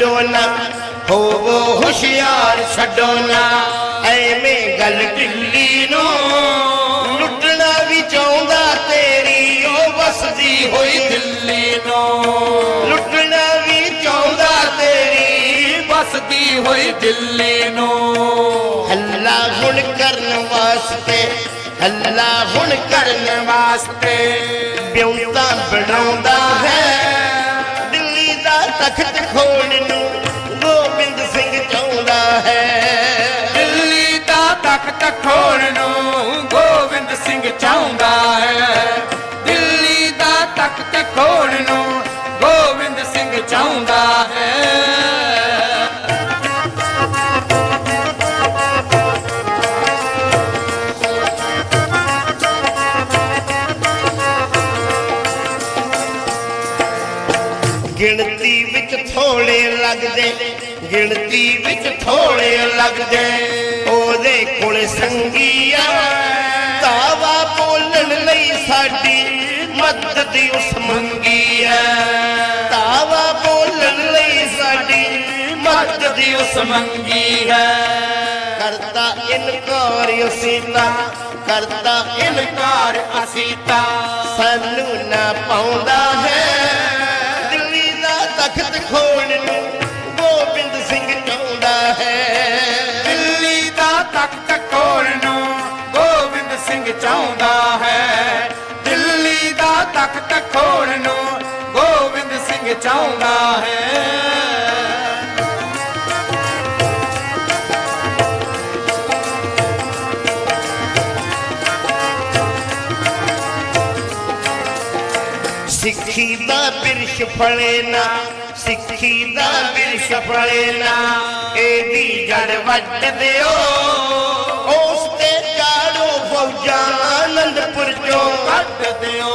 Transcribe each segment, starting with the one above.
ਹੋਵੋ ਹੁਸ਼ਿਆਰ ਨਾ। ਹੋਵੋ ਹੁਸ਼ਿਆਰ ਛੱਡੋ ਨਾ। ਐਵੇਂ ਗੱਲ ਢਿੱਲੀ ਨੂੰ ਲੁੱਟਣਾ ਵੀ ਚਾਹੁੰਦਾ ਤੇਰੀ, ਉਹ ਵਸਦੀ ਹੋਈ ਦਿੱਲੀ ਨੂੰ। ਲੁੱਟਣਾ ਵੀ ਚਾਹੁੰਦਾ ਤੇਰੀ, ਵਸਦੀ ਹੋਈ ਦਿੱਲੀ ਨੂੰ। ਹੱਲਾ ਹੁਣ ਕਰਨ ਵਾਸਤੇ, ਹੱਲਾ ਹੁਣ ਕਰਨ ਵਾਸਤੇ। ਬਿਉਂਤਾ ਬਣਾਉਂਦਾ ਹੈ ਤਖਤ ਖੋਣ ਨੂੰ ਗੋਬਿੰਦ ਸਿੰਘ ਚਾਹੁੰਦਾ ਹੈ। ਦਿੱਲੀ ਦਾ ਤਖਤ ਖੋਣ ਨੂੰ ਗੋਬਿੰਦ ਸਿੰਘ ਚਾਹੁੰਦਾ ਹੈ। ਦਿੱਲੀ ਦਾ ਤਖਤ ਖੋਣ ਨੂੰ ਗੋਬਿੰਦ ਸਿੰਘ ਚਾਹੁੰਦਾ ਗਿਣਤੀ ਵਿੱਚ ਥੋੜੇ ਲੱਗਦੇ ਉਹਦੇ ਕੋਲ ਸੰਗੀਆ ਤਾਵਾ ਬੋਲਣ ਲਈ ਸਾਡੀ ਮਦਦ ਉਸ ਮੰਗੀ ਹੈ ਤਾਵਾ ਬੋਲਣ ਲਈ ਸਾਡੀ ਮਦਦ ਉਸ ਮੰਗੀ ਹੈ ਕਰਤਾ ਇਨਕਾਰ ਅਸੀਂ ਤਾਂ ਕਰਤਾ ਇਨਕਾਰ ਘਰ ਅਸੀਂ ਤਾਂ ਸਾਨੂੰ ਨਾ ਪਾਉਂਦਾ ਹੈ ਤਖਤ ਖੋਣ ਨੂੰ ਗੋਬਿੰਦ ਸਿੰਘ ਚਾਹੁੰਦਾ ਹੈ। ਸਿੱਖੀ ਦਾ ਬਿਰਸ਼ ਫਲੇ ਨਾ ਸਿੱਖੀ ਦਾ ਬਿਰਸ਼ ਫਲੇ ਨਾ ਇਹਦੀ ਜੜ ਵੱਟ ਦਿਓ। ਉਸ ਤੇ ਚਾੜੋ ਫੌਜਾਂ ਆਨੰਦਪੁਰ ਚੋਂ। ਕੱਢ ਦਿਓ।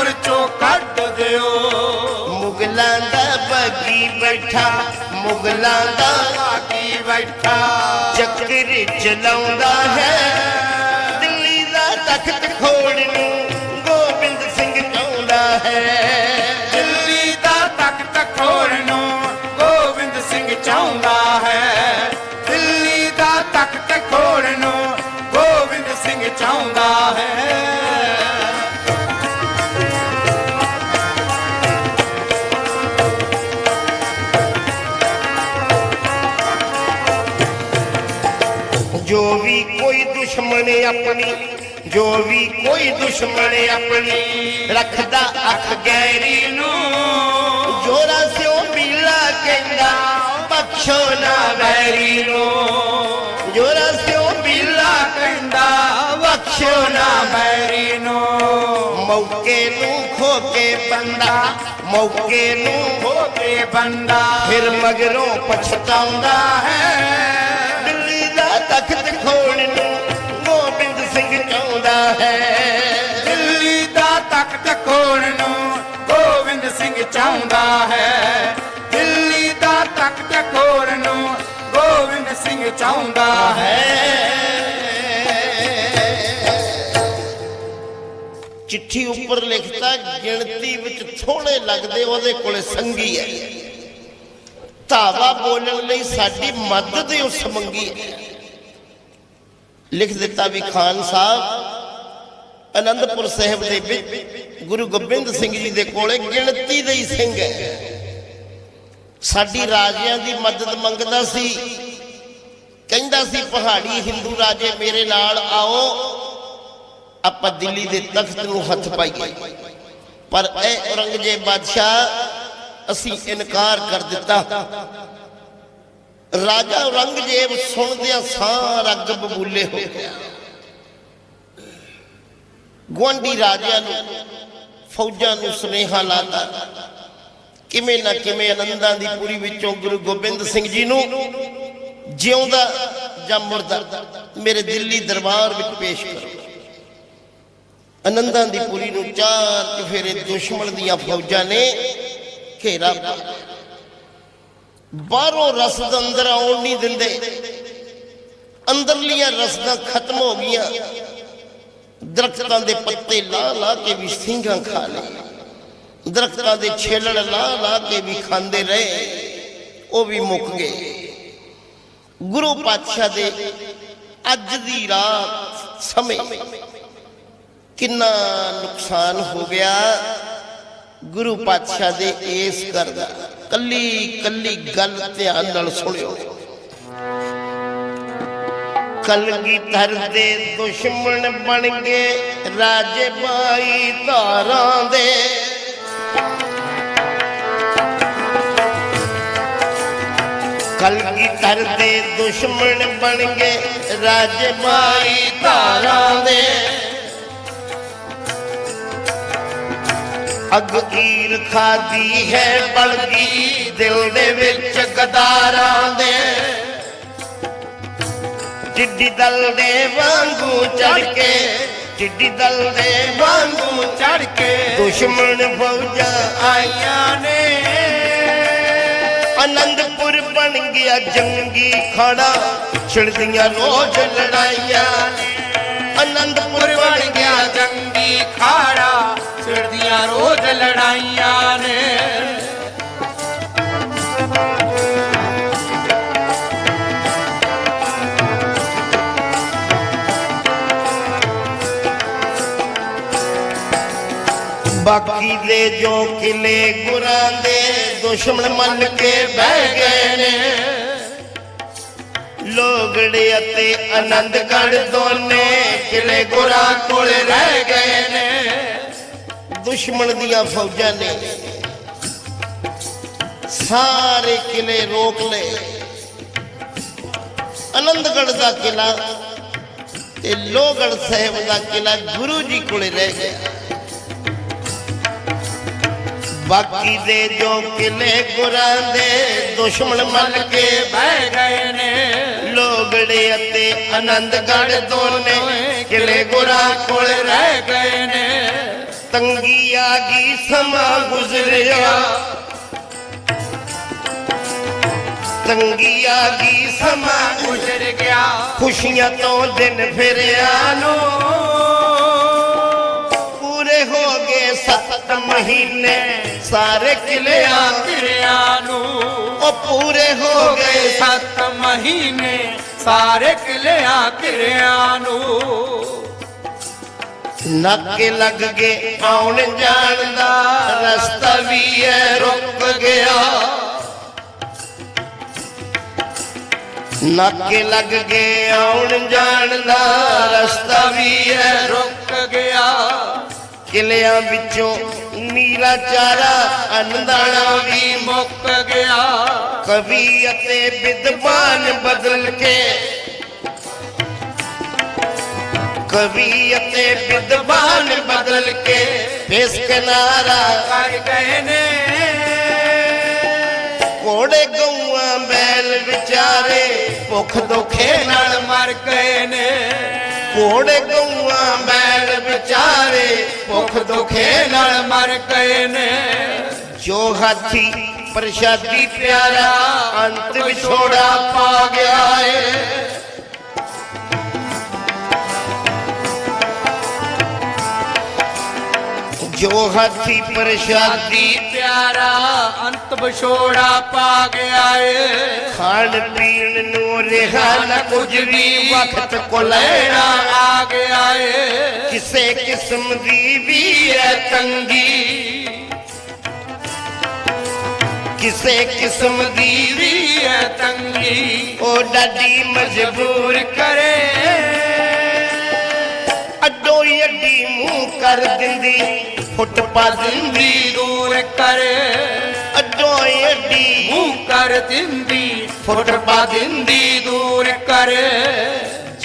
ਆਨੰਦਪੁਰ ਚੋਂ ਕੱਢ ਦਿਓ। ਮੁਗਲਾਂ ਦਾ ਬੱਗੀ ਬੈਠਾ ਮੁਗਲਾਂ ਦਾ ਬਾਕੀ ਬੈਠਾ। ਚੱਕਰ ਚਲਾਉਂਦਾ ਹੈ। ਦਿੱਲੀ ਦਾ ਤਖਤ ਖੋੜ ਨੂੰ ਗੋਬਿੰਦ ਸਿੰਘ ਚਾਹੁੰਦਾ ਹੈ। ਦਿੱਲੀ ਦਾ ਤਖਤ ਖੋਣ ਨੂੰ ਗੋਬਿੰਦ ਸਿੰਘ ਚਾਹੁੰਦਾ ਆਪਣੀ, ਜੋ ਵੀ ਕੋਈ ਦੁਸ਼ਮਣ ਆਪਣੀ ਰੱਖਦਾ ਅੱਖ ਗੈਰੀ ਨੂੰ। ਜੋਰਾ ਸਿਓ ਬੀਲਾ ਕਹਿੰਦਾ ਬਖਸ਼ੋ ਨਾ ਵੈਰੀ ਨੂੰ। ਜੋਰਾ ਸਿਓ ਬੀਲਾ ਕਹਿੰਦਾ ਬਖਸ਼ੋ ਨਾ ਬੈਰੀ ਨੂੰ। ਮੌਕੇ ਨੂੰ ਖੋ ਕੇ ਬੰਦਾ, ਮੌਕੇ ਨੂੰ ਹੋ ਕੇ ਬੰਦਾ, ਫਿਰ ਮਗਰੋਂ ਪਛਤਾਉਂਦਾ ਹੈ। ਦਿੱਲੀ ਦਾ ਤਖਤ ਖੋਣ ਨੂੰ ਸਿੰਘ ਚਾਹੁੰਦਾ ਹੈ। ਦਿੱਲੀ ਦਾ ਤਖਤ ਖੋਣ ਨੂੰ ਗੋਬਿੰਦ ਸਿੰਘ ਚਾਹੁੰਦਾ ਹੈ। ਦਿੱਲੀ ਦਾ ਤਖਤ ਖੋਣ ਨੂੰ ਗੋਬਿੰਦ ਸਿੰਘ ਚਾਹੁੰਦਾ ਹੈ। ਚਿੱਠੀ ਉੱਪਰ ਲਿਖਤਾ, ਗਿਣਤੀ ਵਿੱਚ ਥੋੜੇ ਲੱਗਦੇ ਉਹਦੇ ਕੋਲੇ ਸੰਗੀ ਹੈ। ਧਾਵਾ ਬੋਲਣ ਲਈ ਸਾਡੀ ਮਦਦ ਉਸ ਮੰਗੀ ਹੈ। ਲਿਖ ਦਿੱਤਾ ਵੀ ਖਾਨ ਸਾਹਿਬ, ਅਨੰਦਪੁਰ ਸਾਹਿਬ ਦੇ ਵਿੱਚ ਗੁਰੂ ਗੋਬਿੰਦ ਸਿੰਘ ਜੀ ਦੇ ਕੋਲੇ ਗਿਣਤੀ ਦੇ ਹੀ ਸਿੰਘ ਹੈ। ਸਾਡੀ ਰਾਜਿਆਂ ਦੀ ਮਦਦ ਮੰਗਦਾ ਸੀ। ਕਹਿੰਦਾ ਸੀ, ਪਹਾੜੀ ਹਿੰਦੂ ਰਾਜੇ ਮੇਰੇ ਨਾਲ ਆਓ, ਆਪਾਂ ਦਿੱਲੀ ਦੇ ਤਖਤ ਨੂੰ ਹੱਥ ਪਾਈਏ। ਪਰ ਇਹ ਔਰੰਗਜ਼ੇਬ ਬਾਦਸ਼ਾਹ, ਅਸੀਂ ਇਨਕਾਰ ਕਰ ਦਿੱਤਾ। ਰਾਜਾ ਔਰੰਗਜ਼ੇਬ ਸੁਣਦਿਆਂ ਸਾਰਾ ਗੱਬ ਬੁੱਲੇ ਹੋ ਗਿਆ। ਗਵਾਂਢੀ ਰਾਜਿਆਂ ਨੂੰ, ਫੌਜਾਂ ਨੂੰ ਸੁਨੇਹਾ ਲਾਤਾ, ਕਿਵੇਂ ਨਾ ਕਿਵੇਂ ਆਨੰਦਾਂ ਦੀ ਪੂਰੀ ਵਿੱਚੋਂ ਗੁਰੂ ਗੋਬਿੰਦ ਸਿੰਘ ਜੀ ਨੂੰ ਜਿਉਂਦਾ ਜਾਂ ਮੁਰਦਾ, ਮੇਰੇ ਦਿੱਲੀ ਦਰਬਾਰ ਵਿੱਚ ਪੇਸ਼ ਕਰੋ। ਆਨੰਦਾਂ ਦੀ ਪੂਰੀ ਨੂੰ ਚਾਰ ਚਫੇਰੇ ਦੁਸ਼ਮਣ ਦੀਆਂ ਫੌਜਾਂ ਨੇ ਘੇਰਾ ਪਾ ਬਾਹਰੋਂ ਰਸਦ ਅੰਦਰ ਆਉਣ ਨਹੀਂ ਦਿੰਦੇ। ਅੰਦਰਲੀਆਂ ਰਸਦਾਂ ਖਤਮ ਹੋ ਗਈਆਂ। ਦਰਖਤਾਂ ਦੇ ਪੱਤੇ ਲਾ ਲਾ ਕੇ ਵੀ ਸਿੰਘਾਂ ਖਾ ਲਏ। ਦਰਖਤਾਂ ਦੇ ਛੇਲੜ ਲਾ ਲਾ ਕੇ ਵੀ ਖਾਂਦੇ ਰਹੇ। ਉਹ ਵੀ ਮੁੱਕ ਗਏ। ਗੁਰੂ ਪਾਤਸ਼ਾਹ ਦੇ ਅੱਜ ਦੀ ਰਾਤ ਸਮੇਂ ਕਿੰਨਾ ਨੁਕਸਾਨ ਹੋ ਗਿਆ। ਗੁਰੂ ਪਾਤਸ਼ਾਹ ਦੇ ਇਸ ਕਰਦਾ ਕੱਲੀ ਕੱਲੀ ਗੱਲ ਧਿਆਨ ਨਾਲ ਸੁਣਿਓ। ਕਲਗੀ ਧਰ ਦੇ ਦੁਸ਼ਮਣ ਬਣ ਗਏ ਰਾਜੇ ਬਾਈ ਧਾਰਾਂ ਦੇ। ਕਲਗੀ ਧਰ ਦੇ ਦੁਸ਼ਮਣ ਬਣ ਗਏ ਰਾਜੇ ਬਾਈ ਧਾਰਾਂ ਦੇ। ਅਗ ਈਰ ਖਾਦੀ ਹੈ ਬਲਗੀ ਦਿਲ ਦੇ ਵਿੱਚ ਗਦਾਰਾਂ ਦੇ। ਚਿੱਡੀ ਦਲ ਦੇ ਵਾਂਗੂ ਚੜ ਕੇ, ਚਿੱਡੀ ਦਲ ਦੇ ਵਾਂਗੂ ਚੜ ਕੇ ਦੁਸ਼ਮਣ ਫੌਜਾਂ ਆਈਆਂ ਨੇ। ਅਨੰਦਪੁਰ ਬਣ ਗਿਆ ਜੰਗੀ ਖਾੜਾ, ਛਿੜਦੀਆਂ ਰੋਜ਼ ਲੜਾਈਆਂ ਅਨੰਦਪੁਰ ਬਣ ਗਿਆ ਜੰਗੀ ਖਾੜਾ ਛਿੜਦੀਆਂ ਰੋਜ਼ ਲੜਾਈਆਂ ਨੇ। ਬਾਕੀ ਦੇ ਜੋ ਕਿਲੇ ਗੁਰਾਂ ਦੇ ਦੁਸ਼ਮਣ ਮੰਨ ਕੇ ਬਹਿ ਗਏ ਨੇ। ਲੋਗੜੇ ਅਤੇ ਆਨੰਦਗੜ ਦੋਨੇ ਕਿਲੇ ਗੁਰਾਂ ਕੋਲੇ ਦੁਸ਼ਮਣ ਦੀਆਂ ਫੌਜਾਂ ਨੇ ਸਾਰੇ ਕਿਲੇ ਰੋਕ ਲਏ। ਆਨੰਦਗੜ ਦਾ ਕਿਲਾ ਤੇ ਲੋਹਗੜ ਸਾਹਿਬ ਦਾ ਕਿਲਾ ਗੁਰੂ ਜੀ ਕੋਲੇ ਰਹਿ ਗਿਆ। ਬਾਕੀ ਦੇ ਜੋ ਕਿਲੇ ਗੁਰਾਂ ਦੇ ਦੁਸ਼ਮਣ ਮੰਨ ਕੇ ਬਹਿ ਗਏ ਨੇ। ਲੋਗੜੇ ਅਤੇ ਆਨੰਦਗੜ ਦੋਨੇ ਕਿਲੇ ਗੁਰਾਂ ਕੋਲ ਰਹਿ ਗਏ ਨੇ। ਤੰਗੀ ਆ ਗਈ ਸਮਾਂ ਗੁਜ਼ਰਿਆ। ਤੰਗੀ ਆ ਗਈ ਸਮਾਂ ਗੁਜ਼ਰ ਗਿਆ, ਖੁਸ਼ੀਆਂ ਤੋਂ ਦਿਨ ਫਿਰਿਆ ਨੂੰ। ਪੂਰੇ ਹੋ ਗਏ ਸੱਤ ਮਹੀਨੇ, ਸਾਰੇ ਕਿਲਿਆਂ ਕਿਰਿਆਂ ਨੂੰ। ਉਹ ਪੂਰੇ ਹੋ ਗਏ ਗਏ ਸੱਤ ਮਹੀਨੇ, ਸਾਰੇ ਕਿਲਿਆਂ ਕਿਰਿਆਂ ਨੂੰ। ਨਾਕੇ ਲੱਗ ਗਏ ਆਉਣ ਜਾਣ ਦਾ ਰਸਤਾ ਵੀ ਐ ਰੁਕ ਗਿਆ। ਨਾਕੇ ਲੱਗ ਗਏ ਆਉਣ ਜਾਣ ਦਾ ਰਸਤਾ ਵੀ ਐ ਰੁਕ ਗਿਆ। ਕਿਲਿਆਂ ਵਿੱਚੋਂ ਨੀਲਾ ਚਾਰਾ ਅੰਦਾਣਾ ਵੀ ਮੁੱਕ ਗਿਆ। ਕਵੀ ਅਤੇ ਵਿਦਵਾਨ ਬਦਲ ਕੇ ਕਵੀ ਅਤੇ ਵਿਦਵਾਨ ਬਦਲ ਕੇ ਫੇਸ ਕਿਨਾਰਾ ਕਰ ਕੋੜੇ ਗਊਆਂ ਬੈਲ ਵਿਚਾਰੇ ਭੁੱਖ ਦੁਖੇ ਨਾਲ ਮਰ ਗਏ ਨੇ। ਕੋੜੇ ਗਊਆਂ ਬੈਲ ਵਿਚਾਰੇ ਭੁੱਖ ਦੁਖੇ ਨਾਲ ਮਰ ਗਏ ਨੇ। ਜੋ ਹਾਥੀ ਪ੍ਰਸ਼ਾਦੀ ਪਿਆਰਾ ਅੰਤ ਵਿਛੋੜਾ ਪਾ ਗਿਆ ਏ। ਜੋ ਹਾਥੀ ਪ੍ਰਸ਼ਾਦੀ ਪਿਆਰਾ ਅੰਤ ਵਿਛੋੜਾ ਪਾ ਗਿਆ ਏ ਖਾਣ ਪੀਣ ਨੂੰ ਰਿਹਾ ਨਾ ਕੁਝ ਵੀ ਵਕਤ ਕੋ ਲੈਣਾ ਆ ਗਿਆ ਏ ਕਿਸੇ ਕਿਸਮ ਦੀ ਵੀ ਹੈ ਤੰਗੀ। ਕਿਸੇ ਕਿਸਮ ਦੀ ਵੀ ਹੈ ਤੰਗੀ। ਉਹ ਡਾਡੀ ਮਜਬੂਰ ਕਰੇ। ਅੱਡੋ ਅੱਡੀ ਮੂੰਹ ਕਰ ਦਿੰਦੀ। ਫੁੱਟ ਪਾ ਦਿੰਦੀ ਦੀ ਦੂਰ ਕਰੇ। ਅੱਡੋ ਅੱਡੀ ਮੂੰਹ ਕਰ ਦਿੰਦੀ ਫੁੱਟ ਪਾ ਦਿੰਦੀ ਦੂਰ ਕਰੇ।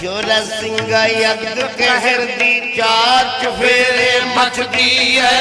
ਜੋਰਾ ਸਿੰਘਾ ਯਗਦ ਕਹਿਰ ਦੀ ਚਾਰ ਚਫੇਰੇ ਮਚਦੀ ਐ।